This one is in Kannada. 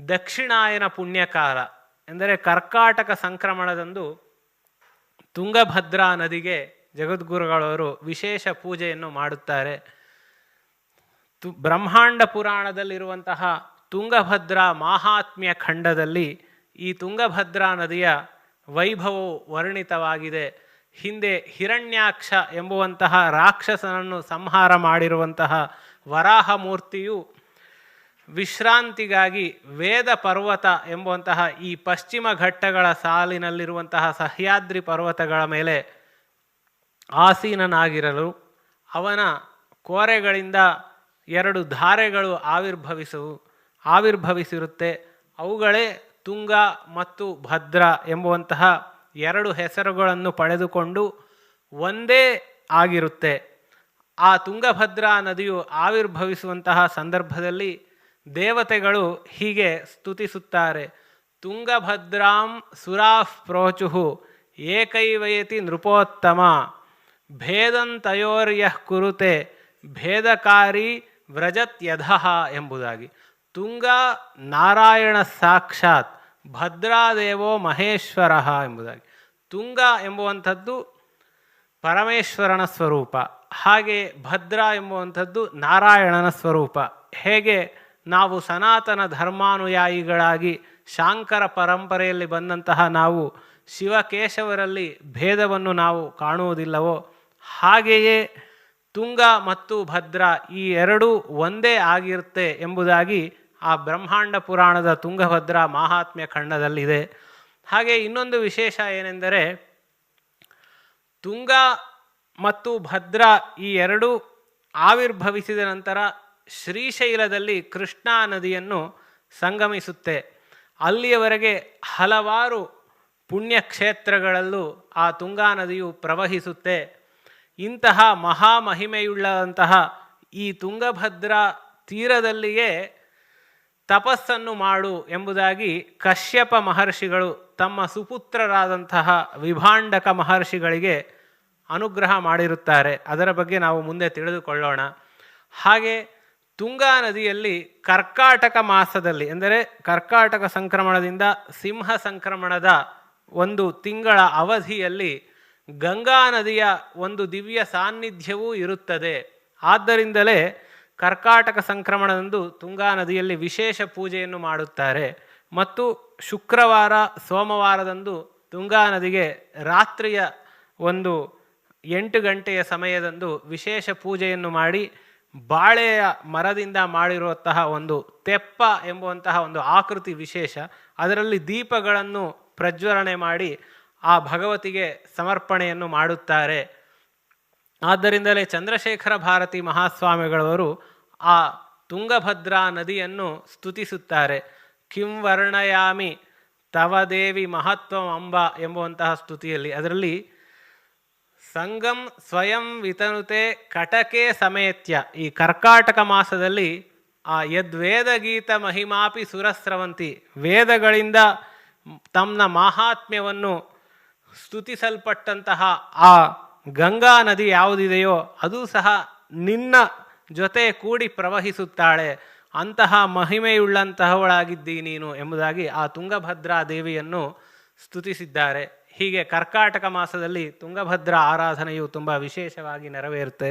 ದಕ್ಷಿಣಾಯನ ಪುಣ್ಯಕಾಲ ಎಂದರೆ ಕರ್ಕಾಟಕ ಸಂಕ್ರಮಣದಂದು ತುಂಗಭದ್ರಾ ನದಿಗೆ ಜಗದ್ಗುರುಗಳವರು ವಿಶೇಷ ಪೂಜೆಯನ್ನು ಮಾಡುತ್ತಾರೆ. ತು, ಬ್ರಹ್ಮಾಂಡ ಪುರಾಣದಲ್ಲಿರುವಂತಹ ತುಂಗಭದ್ರಾ ಮಾಹಾತ್ಮ್ಯ ಖಂಡದಲ್ಲಿ ಈ ತುಂಗಭದ್ರಾ ನದಿಯ ವೈಭವವು ವರ್ಣಿತವಾಗಿದೆ. ಹಿಂದೆ ಹಿರಣ್ಯಾಕ್ಷ ಎಂಬುವಂತಹ ರಾಕ್ಷಸನನ್ನು ಸಂಹಾರ ಮಾಡಿರುವಂತಹ ವರಾಹ ಮೂರ್ತಿಯು ವಿಶ್ರಾಂತಿಗಾಗಿ ವೇದ ಪರ್ವತ ಎಂಬುವಂತಹ ಈ ಪಶ್ಚಿಮ ಘಟ್ಟಗಳ ಸಾಲಿನಲ್ಲಿರುವಂತಹ ಸಹ್ಯಾದ್ರಿ ಪರ್ವತಗಳ ಮೇಲೆ ಆಸೀನನಾಗಿರಲು ಅವನ ಕೋರೆಗಳಿಂದ ಎರಡು ಧಾರೆಗಳು ಆವಿರ್ಭವಿಸುವು ಆವಿರ್ಭವಿಸಿರುತ್ತೆ. ಅವುಗಳೇ ತುಂಗ ಮತ್ತು ಭದ್ರ ಎಂಬುವಂತಹ ಎರಡು ಹೆಸರುಗಳನ್ನು ಪಡೆದುಕೊಂಡು ಒಂದೇ ಆಗಿರುತ್ತೆ. ಆ ತುಂಗಭದ್ರಾ ನದಿಯು ಆವಿರ್ಭವಿಸುವಂತಹ ಸಂದರ್ಭದಲ್ಲಿ ದೇವತೆಗಳು ಹೀಗೆ ಸ್ತುತಿಸುತ್ತಾರೆ. ತುಂಗಭದ್ರಾಂ ಸುರಾಫ್ ಪ್ರೋಚುಹು ಏಕೈವಯತಿ ನೃಪೋತ್ತಮ. ಭೇದಂತಯೋರ್ಯಃ ಕುರುತೆ, ಭೇದಕಾರಿ ವ್ರಜತ್ಯಧಃ ಎಂಬುದಾಗಿ. ತುಂಗ ನಾರಾಯಣ ಸಾಕ್ಷಾತ್ ಭದ್ರಾದೇವೋ ಮಹೇಶ್ವರ ಎಂಬುದಾಗಿ. ತುಂಗ ಎಂಬುವಂಥದ್ದು ಪರಮೇಶ್ವರನ ಸ್ವರೂಪ. ಹಾಗೆ ಭದ್ರ ಎಂಬುವಂಥದ್ದು ನಾರಾಯಣನ ಸ್ವರೂಪ. ಹೇಗೆ ನಾವು ಸನಾತನ ಧರ್ಮಾನುಯಾಯಿಗಳಾಗಿ ಶಾಂಕರ ಪರಂಪರೆಯಲ್ಲಿ ಬಂದಂತಹ ನಾವು ಶಿವಕೇಶವರಲ್ಲಿ ಭೇದವನ್ನು ನಾವು ಕಾಣುವುದಿಲ್ಲವೋ? ಹಾಗೆಯೇ ತುಂಗ ಮತ್ತು ಭದ್ರ ಈ ಎರಡೂ ಒಂದೇ ಆಗಿರುತ್ತೆ ಎಂಬುದಾಗಿ ಆ ಬ್ರಹ್ಮಾಂಡ ಪುರಾಣದ ತುಂಗಭದ್ರ ಮಹಾತ್ಮ್ಯ ಖಂಡದಲ್ಲಿದೆ. ಹಾಗೆ ಇನ್ನೊಂದು ವಿಶೇಷ ಏನೆಂದರೆ ತುಂಗ ಮತ್ತು ಭದ್ರ ಈ ಎರಡೂ ಆವಿರ್ಭವಿಸಿದ ನಂತರ ಶ್ರೀಶೈಲದಲ್ಲಿ ಕೃಷ್ಣಾ ನದಿಯನ್ನು ಸಂಗಮಿಸುತ್ತೆ. ಅಲ್ಲಿಯವರೆಗೆ ಹಲವಾರು ಪುಣ್ಯಕ್ಷೇತ್ರಗಳಲ್ಲೂ ಆ ತುಂಗಾ ನದಿಯು ಪ್ರವಹಿಸುತ್ತೆ. ಇಂತಹ ಮಹಾಮಹಿಮೆಯುಳ್ಳಂತಹ ಈ ತುಂಗಭದ್ರಾ ತೀರದಲ್ಲಿಯೇ ತಪಸ್ಸನ್ನು ಮಾಡು ಎಂಬುದಾಗಿ ಕಶ್ಯಪ ಮಹರ್ಷಿಗಳು ತಮ್ಮ ಸುಪುತ್ರರಾದಂತಹ ವಿಭಾಂಡಕ ಮಹರ್ಷಿಗಳಿಗೆ ಅನುಗ್ರಹ ಮಾಡಿರುತ್ತಾರೆ. ಅದರ ಬಗ್ಗೆ ನಾವು ಮುಂದೆ ತಿಳಿದುಕೊಳ್ಳೋಣ. ಹಾಗೆ ತುಂಗಾ ನದಿಯಲ್ಲಿ ಕರ್ಕಾಟಕ ಮಾಸದಲ್ಲಿ, ಅಂದರೆ ಕರ್ಕಾಟಕ ಸಂಕ್ರಮಣದಿಂದ ಸಿಂಹ ಸಂಕ್ರಮಣದ ಒಂದು ತಿಂಗಳ ಅವಧಿಯಲ್ಲಿ ಗಂಗಾ ನದಿಯ ಒಂದು ದಿವ್ಯ ಸಾನ್ನಿಧ್ಯವೂ ಇರುತ್ತದೆ. ಆದ್ದರಿಂದಲೇ ಕರ್ಕಾಟಕ ಸಂಕ್ರಮಣದಂದು ತುಂಗಾ ನದಿಯಲ್ಲಿ ವಿಶೇಷ ಪೂಜೆಯನ್ನು ಮಾಡುತ್ತಾರೆ. ಮತ್ತು ಶುಕ್ರವಾರ, ಸೋಮವಾರದಂದು ತುಂಗಾ ನದಿಗೆ ರಾತ್ರಿಯ ಒಂದು ಎಂಟು ಗಂಟೆಯ ಸಮಯದಂದು ವಿಶೇಷ ಪೂಜೆಯನ್ನು ಮಾಡಿ ಬಾಳೆಯ ಮರದಿಂದ ಮಾಡಿರುವಂತಹ ಒಂದು ತೆಪ್ಪ ಎಂಬುವಂತಹ ಒಂದು ಆಕೃತಿ ವಿಶೇಷ. ಅದರಲ್ಲಿ ದೀಪಗಳನ್ನು ಪ್ರಜ್ವಲನೆ ಮಾಡಿ ಆ ಭಗವತಿಗೆ ಸಮರ್ಪಣೆಯನ್ನು ಮಾಡುತ್ತಾರೆ. ಆದ್ದರಿಂದಲೇ ಚಂದ್ರಶೇಖರ ಭಾರತಿ ಮಹಾಸ್ವಾಮಿಗಳವರು ಆ ತುಂಗಭದ್ರಾ ನದಿಯನ್ನು ಸ್ತುತಿಸುತ್ತಾರೆ. ಕಿಂ ವರ್ಣಯಾಮಿ ತವ ದೇವಿ ಮಹತ್ವಂ ಅಂಬ ಎಂಬುವಂತಹ ಸ್ತುತಿಯಲ್ಲಿ. ಅದರಲ್ಲಿ ಸಂಗಂ ಸ್ವಯಂ ವಿತನುತೆ ಕಟಕೆ ಸಮೇತ್ಯ. ಈ ಕರ್ಕಾಟಕ ಮಾಸದಲ್ಲಿ ಆ ಯದ್ವೇದ ಗೀತ ಮಹಿಮಾಪಿ ಸುರಸ್ರವಂತಿ. ವೇದಗಳಿಂದ ತಮ್ಮ ಮಾಹಾತ್ಮ್ಯವನ್ನು ಸ್ತುತಿಸಲ್ಪಟ್ಟಂತಹ ಆ ಗಂಗಾ ನದಿ ಯಾವುದಿದೆಯೋ ಅದು ಸಹ ನಿನ್ನ ಜೊತೆ ಕೂಡಿ ಪ್ರವಹಿಸುತ್ತಾಳೆ. ಅಂತಹ ಮಹಿಮೆಯುಳ್ಳಂತಹವಳಾಗಿದ್ದೀ ನೀನು ಎಂಬುದಾಗಿ ಆ ತುಂಗಭದ್ರಾ ದೇವಿಯನ್ನು ಸ್ತುತಿಸಿದ್ದಾರೆ. ಹೀಗೆ ಕರ್ಕಾಟಕ ಮಾಸದಲ್ಲಿ ತುಂಗಭದ್ರಾ ಆರಾಧನೆಯು ತುಂಬ ವಿಶೇಷವಾಗಿ ನೆರವೇರುತ್ತೆ.